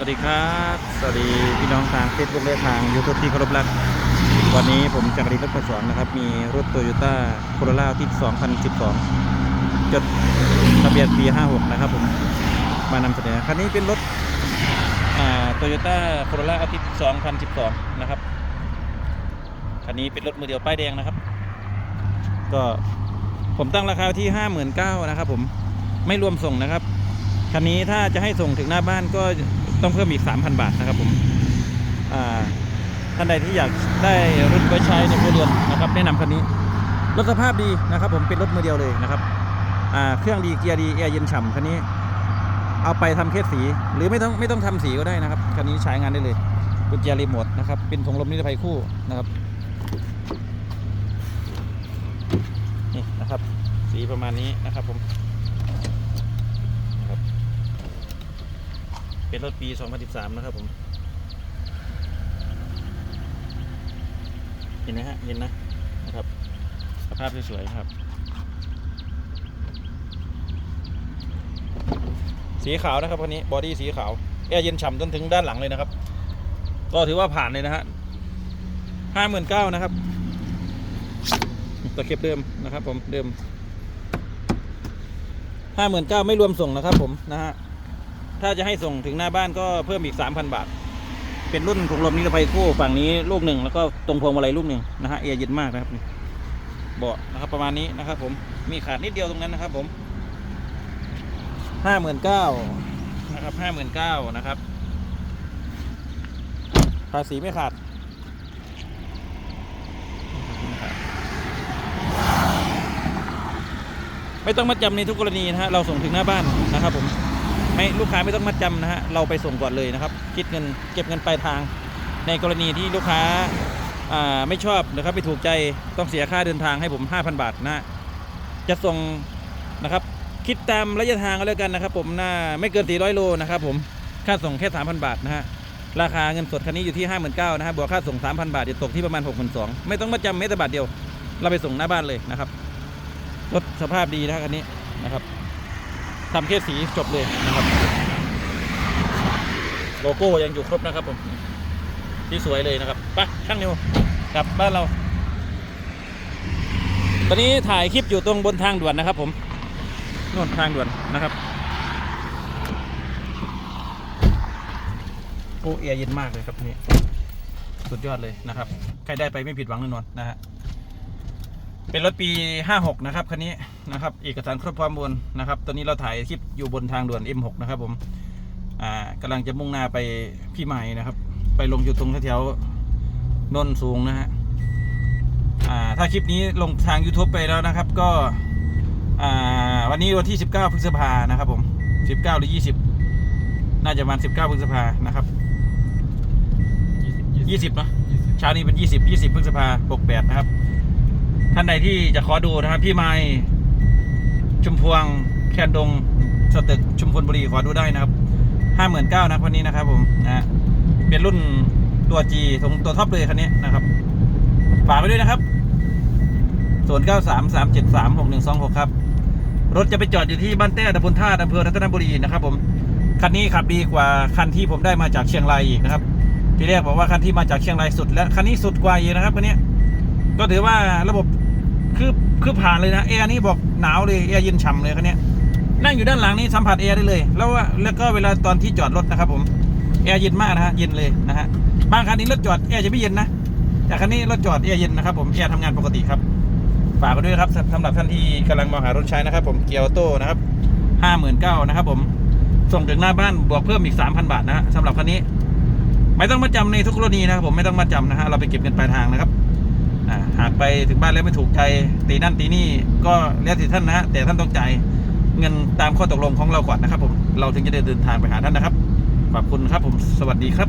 สวัสดีครับ สวัสดีพี่น้องทางเฟซบุ๊กและทางยูทูบที่เคารพรัก วันนี้ผมจักรีรถประสอนนะครับ มีรถโตโยต้าโคโรล่าที่ 2012 จดทะเบียนปี 56 นะครับผมมานำเสนอคันนี้เป็นรถโตโยต้าโคโรล่าอาทิตย์2012 นะครับคันนี้เป็นรถมือเดียวป้ายแดงนะครับ ก็ผมตั้งราคาที่ 59,000นะครับผมไม่รวมส่งนะครับคันนี้ถ้าจะให้ส่งถึงหน้าบ้านก็ ต้องเพิ่มอีก 3,000 บาทนะครับผมท่านใดที่อยากได้รถไว้ใช้ในครัวเรือนนะครับแนะนำคันนี้รถสภาพดีนะครับผมเป็นรถมือเดียวเลยนะครับเครื่องดีเกียร์ดีแอร์เย็นฉ่ำคันนี้ เอาไปทำเคสสี หรือไม่ต้องไม่ต้องทำสีก็ได้นะครับคันนี้ใช้งานได้เลยกุญแจรีโมทนะครับเป็นถุงลมนิรภัยคู่นะครับนี่นะครับ สีประมาณนี้นะครับผม นะครับ เป็นรถปี 2013 นะครับผม เห็นนะฮะ เห็นนะ นะครับ สภาพสวยๆครับ สีขาวนะครับคันนี้ บอดี้สีขาว แอร์เย็นฉ่ำจนถึงด้านหลังเลยนะครับ ก็ถือว่าผ่านเลยนะฮะห้าหมื่นเก้านะครับ ตะเข็บเดิมนะครับผม เดิมห้าหมื่นเก้าไม่รวมส่งนะครับผมนะฮะ ถ้าจะให้ส่งถึงหน้าบ้านก็เพิ่มอีกสามพันบาท เป็นรุ่นถุงลมนิรภัยคู่ฝั่งนี้ลูกหนึ่งแล้วก็ตรงพวงมาลัยลูกหนึ่งนะฮะเอร์เย็นมากนะครับนี่เบาะนะครับประมาณนี้นะครับ ผมมีขาดนิดเดียวตรงนั้นนะครับ ผมห้าหมื่นเก้านะครับห้าหมื่นเก้านะครับภาษีไม่ขาดไม่ต้องมัดจำในทุกกรณีนะฮะเราส่งถึงหน้าบ้านนะครับผม ไม่ลูกค้าไม่ต้องมัดจำนะฮะเราไปส่งก่อนเลยนะครับ คิดเงินเก็บเงินปลายทาง ในกรณีที่ลูกค้าไม่ชอบนะครับไม่ถูกใจต้องเสียค่าเดินทางให้ผม 5,000 บาทนะจะส่งนะครับ คิดตามระยะทางก็แล้วกันนะครับ ผมน่าไม่เกิน 400 โลนะครับผมค่าส่งแค่ 3,000 บาทนะฮะราคาเงินสดคันนี้อยู่ที่ 59,000นะฮะบวกค่าส่ง 3,000 บาทจะตกที่ประมาณ 62,000ไม่ต้องมัดจำแม้แต่บาทเดียว เราไปส่งหน้าบ้านเลยนะครับรถสภาพดีนะคันนี้นะครับ ทำแค่สีจบเลยนะครับ โลโก้ยังอยู่ครบนะครับผมที่สวยเลยนะครับไปช่างนิวกลับบ้านเรา ตอนนี้ถ่ายคลิปอยู่ตรงบนทางด่วนนะครับ ผมนู่นทางด่วนนะครับโอ้เอียเย็นมากเลยครับนี่สุดยอดเลยนะครับ ใครได้ไปไม่ผิดหวังแน่นอนนะฮะ เป็นรถปี 56 นะครับคันนี้นะครับเอกสารครบพร้อมบนนะครับตอนนี้เราถ่ายคลิปอยู่บนทางด่วน M6 นะครับผมอ่ากำลังจะมุ่งหน้าไปพี่ใหม่นะครับ ไปลงอยู่ตรงแถวๆนนท์สูงนะฮะอ่าถ้าคลิปนี้ลงทาง YouTube ไปแล้วนะครับก็อ่าวันนี้วันที่ 19 พฤษภานะครับผม 19 หรือ 20 น่าจะประมาณ 19 พฤษภานะครับ 20เนอะเช้านี้เป็น 20 20 พฤษภา68 นะครับ ท่านใดที่จะขอดูนะครับ พี่ไม้ชุมพวงแคนดงสตึกชุมพลบุรีขอดูได้นะครับห้าหมื่นเก้านะคันนี้นะครับผมนะเป็นรุ่นตัวจีของตัวท็อปเลยคันนี้นะครับ ฝากไว้ด้วยนะครับส่วนเก้าสามสามเจ็ดสามหกหนึ่งสองหกครับ รถจะไปจอดอยู่ที่บ้านแต้ตำบลท่าอำเภอรัตนบุรีนะครับผมคันนี้ขับดีกว่าคันที่ผมได้มาจากเชียงรายอีกนะครับ ทีแรกบอกว่าคันที่มาจากเชียงรายสุด และคันนี้สุดกว่าอีกนะครับคันนี้ ก็ถือว่าระบบคือคือผ่านเลยนะแอร์นี่บอกหนาวเลยแอร์เย็นฉ่ำเลยคันนี้นั่งอยู่ด้านหลังนี่สัมผัสแอร์ได้เลย แล้วว่าแล้วก็เวลาตอนที่จอดรถนะครับผมแอร์เย็นมากนะฮะเย็นเลยนะฮะบางคันนี้รถจอดแอร์จะไม่เย็นนะแต่คันนี้รถจอดแอร์เย็นนะครับผมแอร์ทำงานปกติครับฝากไว้ด้วยครับสำหรับท่านที่กำลังมองหารถใช้นะครับ ผมเกียร์ออโต้นะครับห้าหมื่นเก้านะครับผมส่งถึงหน้าบ้านบวกเพิ่มอีกสามพันบาทนะฮะสำหรับคันนี้ ไม่ต้องมาจำในทุกกรณีนะครับผมไม่ต้องมาจำนะฮะเราไปเก็บเงินปลายทางนะครับ หากไปถึงบ้านแล้วไม่ถูกใจ ตีนั่นตีนี่ก็แล้วแต่ท่านนะฮะแต่ท่านต้องจ่ายเงินตามข้อตกลงของเราก่อนนะครับผมเราถึงจะได้เดินทางไปหาท่านนะครับขอบคุณครับผมสวัสดีครับ